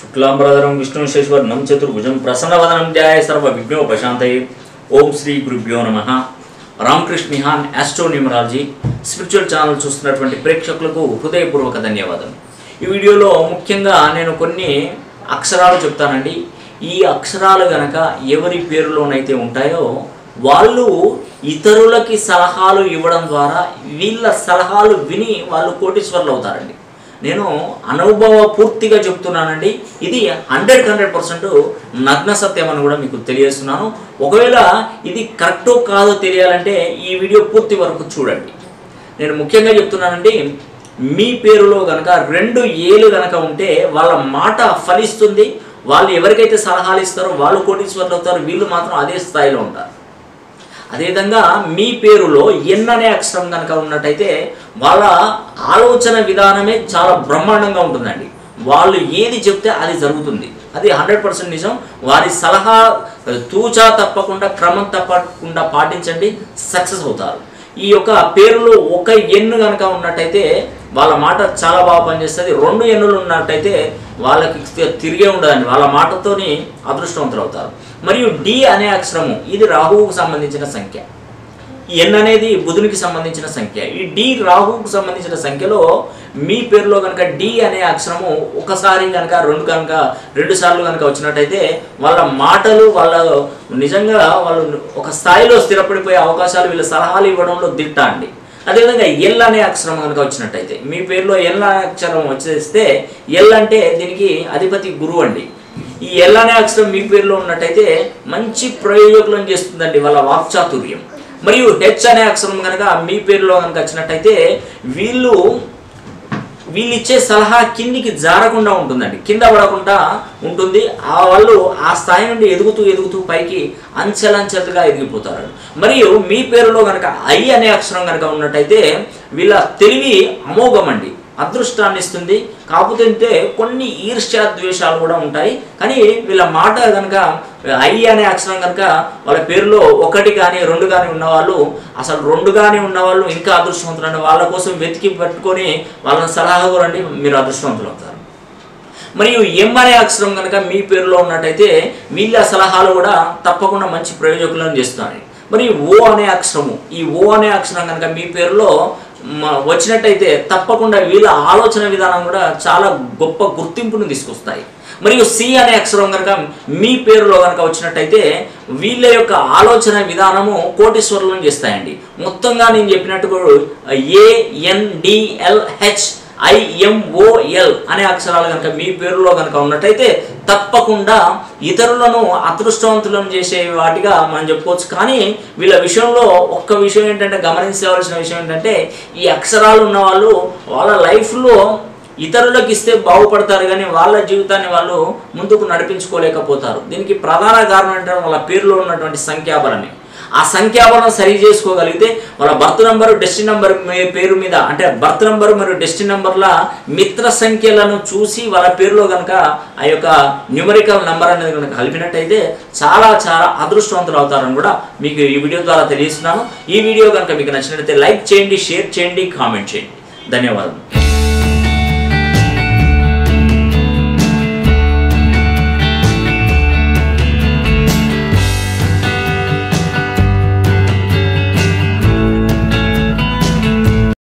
శుక్లాంబరధరం విష్ణు శేశ్వర్ణం చతుర్భుజం ప్రసన్నవదనం ధ్యాయ సర్వ విఘ్నోపశాంతయే ఓం శ్రీ గురుభ్యో నమ Ramakrishna Mihan astro numerology spiritual channel చూస్తున్నటువంటి ప్రేక్షకులకు హృదయపూర్వక ధన్యవాదాలు ఈ వీడియోలో ముఖ్యంగా నేను కొన్ని అక్షరాలు చెప్తానండి. ఈ అక్షరాలు గనక ఎవరి పేరులోనైతే ఉంటాయో వాళ్ళు ఇతరులకి సలహాలు ఇవ్వడం ద్వారా వీళ్ళ సలహాలు విని వాళ్ళు కోటీశ్వర్లు అవుతారండి నేను అనుభవ పూర్తిగా చెప్తున్నానండి. ఇది హండ్రెడ్ హండ్రెడ్ పర్సెంట్ నగ్న సత్యం అని కూడా మీకు తెలియజేస్తున్నాను. ఒకవేళ ఇది కరెక్టో కాదో తెలియాలంటే ఈ వీడియో పూర్తి వరకు చూడండి. నేను ముఖ్యంగా చెప్తున్నానండి మీ పేరులో గనక రెండు ఏలు గనక ఉంటే వాళ్ళ మాట ఫలిస్తుంది. వాళ్ళు ఎవరికైతే సలహాలు ఇస్తారో వాళ్ళు కోటీశ్వర్లు అవుతారు వీళ్ళు మాత్రం అదే స్థాయిలో ఉంటారు. అదేవిధంగా మీ పేరులో ఎన్ అనే అక్షరం కనుక ఉన్నట్టయితే వాళ్ళ ఆలోచన విధానమే చాలా బ్రహ్మాండంగా ఉంటుందండి. వాళ్ళు ఏది చెప్తే అది జరుగుతుంది. అది హండ్రెడ్ పర్సెంట్ నిజం. వారి సలహా తూచా తప్పకుండా క్రమం తప్పకుండా పాటించండి సక్సెస్ అవుతారు. ఈ యొక్క పేరులో ఒక ఎన్ను కనుక ఉన్నట్టయితే వాళ్ళ మాట చాలా బాగా పనిచేస్తుంది. రెండు ఎన్నులు ఉన్నట్టయితే వాళ్ళకి తిరిగే ఉండదండి వాళ్ళ మాటతోని అదృష్టవంతులు అవుతారు మరియు డి అనే అక్షరము ఇది రాహువుకు సంబంధించిన సంఖ్య. ఎన్ అనేది బుధునికి సంబంధించిన సంఖ్య. ఈ డి రాహువుకు సంబంధించిన సంఖ్యలో మీ పేరులో కనుక డి అనే అక్షరము ఒకసారి కనుక రెండు కనుక రెండు సార్లు కనుక వచ్చినట్టయితే వాళ్ళ మాటలు వాళ్ళ నిజంగా వాళ్ళు ఒక స్థాయిలో స్థిరపడిపోయే అవకాశాలు వీళ్ళ సలహాలు ఇవ్వడంలో దిట్ట అండి. అదేవిధంగా ఎల్ అనే అక్షరం కనుక వచ్చినట్టయితే మీ పేరులో ఎల్ అక్షరం వచ్చేస్తే ఎల్ అంటే దీనికి అధిపతి గురువు అండి. ఈ ఎల్ అనే అక్షరం మీ పేరులో ఉన్నట్టయితే మంచి ప్రయోజకులను చేస్తుందండి వాళ్ళ వాక్చాతుర్యం. మరియు హెచ్ అనే అక్షరం కనుక మీ పేరులో కనుక వచ్చినట్టయితే వీళ్ళు వీళ్ళు ఇచ్చే సలహా కిందికి జారకుండా ఉంటుందండి. కింద పడకుండా ఉంటుంది. ఆ వాళ్ళు ఆ స్థాయి నుండి ఎదుగుతూ ఎదుగుతూ పైకి అంచెలంచెలుగా ఎదిగిపోతారు మరియు మీ పేరులో కనుక ఐ అనే అక్షరం కనుక ఉన్నట్టయితే వీళ్ళ తెలివి అమోఘమండి. అదృష్టాన్ని ఇస్తుంది కాకపోతే కొన్ని ఈర్ష్యా ద్వేషాలు కూడా ఉంటాయి. కానీ వీళ్ళ మాట కనుక ఐ అనే అక్షరం కనుక వాళ్ళ పేరులో ఒకటి కానీ రెండు కానీ ఉన్నవాళ్ళు అసలు రెండు కానీ ఉన్నవాళ్ళు ఇంకా అదృష్టవంతులు అండి వాళ్ళ కోసం వెతికి పట్టుకొని వాళ్ళని సలహా కోరండి మీరు అదృష్టవంతులు అవుతారు. మరియు ఎం అనే అక్షరం కనుక మీ పేరులో ఉన్నట్టయితే వీళ్ళ సలహాలు కూడా తప్పకుండా మంచి ప్రయోజకులను చేస్తున్నాయి మరియు ఓ అనే అక్షరము ఈ ఓ అనే అక్షరం కనుక మీ పేరులో వచ్చినట్టయితే తప్పకుండా వీళ్ళ ఆలోచన విధానం కూడా చాలా గొప్ప గుర్తింపును తీసుకొస్తాయి. మరియు సి అనే అక్షరం కనుక మీ పేరులో కనుక వచ్చినట్టయితే వీళ్ళ యొక్క ఆలోచన విధానము కోటీశ్వరులను చేస్తాయండి. మొత్తంగా నేను చెప్పినట్టు ఏఎన్డిఎల్హెచ్ ఐఎంఓఎల్ అనే అక్షరాలు కనుక మీ పేరులో కనుక ఉన్నట్టయితే తప్పకుండా ఇతరులను అదృష్టవంతులను చేసే వాటిగా మనం చెప్పుకోవచ్చు. కానీ వీళ్ళ విషయంలో ఒక్క విషయం ఏంటంటే గమనించవలసిన విషయం ఏంటంటే ఈ అక్షరాలు ఉన్న వాళ్ళు వాళ్ళ లైఫ్లో ఇతరులకు ఇస్తే బాగుపడతారు కానీ వాళ్ళ జీవితాన్ని వాళ్ళు ముందుకు నడిపించుకోలేకపోతారు. దీనికి ప్రధాన కారణం ఏంటంటే వాళ్ళ పేరులో ఉన్నటువంటి సంఖ్యాబలమే ఆ సంఖ్యాబలం సరి చేసుకోగలిగితే వాళ్ళ బర్త్ నంబర్ డెస్టిన్ నంబర్ పేరు మీద అంటే బర్త్ నంబరు మరియు డెస్టిన్ నంబర్ల మిత్ర సంఖ్యలను చూసి వాళ్ళ పేరులో కనుక ఆ యొక్క న్యూమరికల్ నంబర్ అనేది కనుక కలిపినట్టయితే చాలా చాలా అదృష్టవంతులు అవుతారని కూడా మీకు ఈ వీడియో ద్వారా తెలియజేస్తున్నాను. ఈ వీడియో కనుక మీకు నచ్చినట్లయితే లైక్ చేయండి షేర్ చేయండి కామెంట్ చేయండి. ధన్యవాదాలు